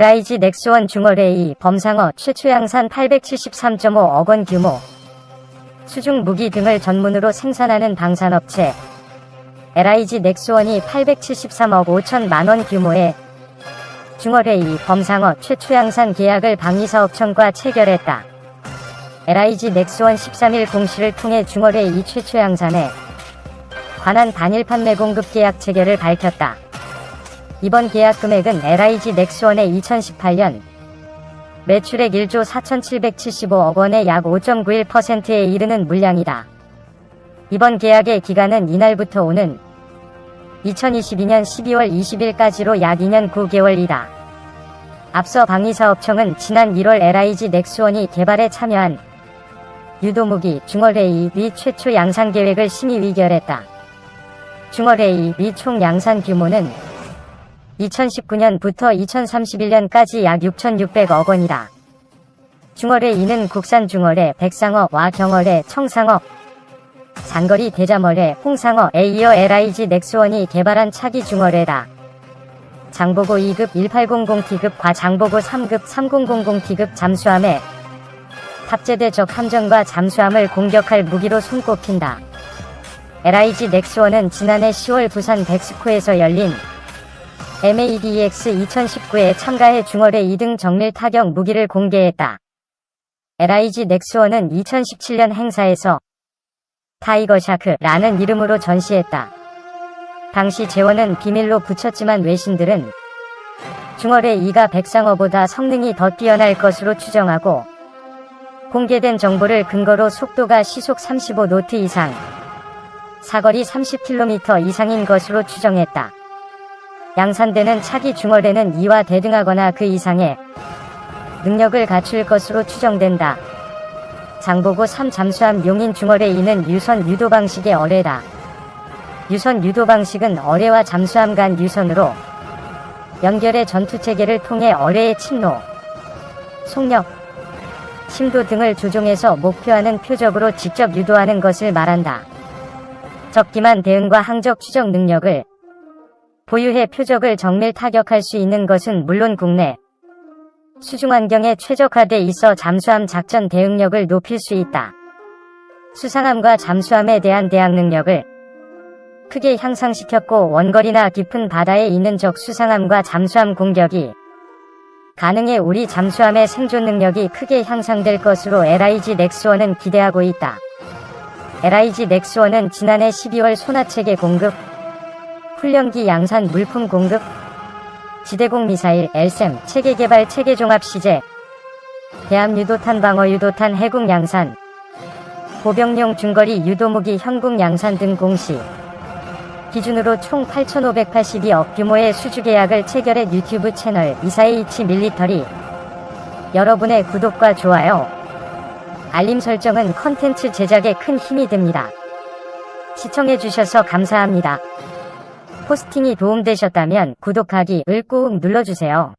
LIG 넥스원 중어레이 범상어 최초 양산 873.5억 원 규모 수중 무기 등을 전문으로 생산하는 방산업체 LIG 넥스원이 873억 5천만 원 규모의 중어레이 범상어 최초 양산 계약을 방위사업청과 체결했다. LIG 넥스원 13일 공시를 통해 중어레이 최초 양산에 관한 단일 판매 공급 계약 체결을 밝혔다. 이번 계약 금액은 LIG 넥스원의 2018년 매출액 1조 4,775억 원의 약 5.91%에 이르는 물량이다. 이번 계약의 기간은 이날부터 오는 2022년 12월 20일까지로 약 2년 9개월이다. 앞서 방위사업청은 지난 1월 LIG 넥스원이 개발에 참여한 유도무기 중어레이 미 최초 양산 계획을 심의 의결했다. 중어레이 미총 양산 규모는 2019년부터 2031년까지 약 6,600억 원이다. 중어레이는 국산 중어레, 백상어 와 경어레, 청상어, 장거리 대자머레, 홍상어 에 이어 LIG 넥스원이 개발한 차기 중어레다. 장보고 2급 1800T급 과 장보고 3급 3000T급 잠수함에 탑재대 적 함정과 잠수함을 공격할 무기로 손꼽힌다. LIG 넥스원은 지난해 10월 부산 백스코에서 열린 MADX 2019에 참가해 중월에 2등 정밀 타격 무기를 공개했다. LIG 넥스원은 2017년 행사에서 타이거 샤크라는 이름으로 전시했다. 당시 재원은 비밀로 붙였지만 외신들은 중월에 이가 백상어보다 성능이 더 뛰어날 것으로 추정하고 공개된 정보를 근거로 속도가 시속 35노트 이상, 사거리 30km 이상인 것으로 추정했다. 양산되는 차기 중월에는 이와 대등하거나 그 이상의 능력을 갖출 것으로 추정된다. 장보고 3 잠수함 용인 중월에 이는 유선 유도 방식의 어뢰다. 유선 유도 방식은 어뢰와 잠수함 간 유선으로 연결의 전투 체계를 통해 어뢰의 침노, 속력, 심도 등을 조종해서 목표하는 표적으로 직접 유도하는 것을 말한다. 적기만 대응과 항적 추적 능력을 보유해 표적을 정밀 타격할 수 있는 것은 물론 국내 수중 환경에 최적화돼 있어 잠수함 작전 대응력을 높일 수 있다. 수상함과 잠수함에 대한 대항 능력을 크게 향상시켰고 원거리나 깊은 바다에 있는 적 수상함과 잠수함 공격이 가능해 우리 잠수함의 생존 능력이 크게 향상될 것으로 LIG 넥스원은 기대하고 있다. LIG 넥스원은 지난해 12월 소나체계 공급, 훈련기 양산 물품 공급, 지대공 미사일 LSM 체계 개발 체계 종합 시제, 대함 유도탄 방어 유도탄 해군 양산, 보병용 중거리 유도무기 현국 양산 등 공시, 기준으로 총 8,582억 규모의 수주 계약을 체결해 유튜브 채널 24H 밀리터리. 여러분의 구독과 좋아요, 알림 설정은 컨텐츠 제작에 큰 힘이 됩니다. 시청해주셔서 감사합니다. 포스팅이 도움되셨다면 구독하기를 꾹 눌러주세요.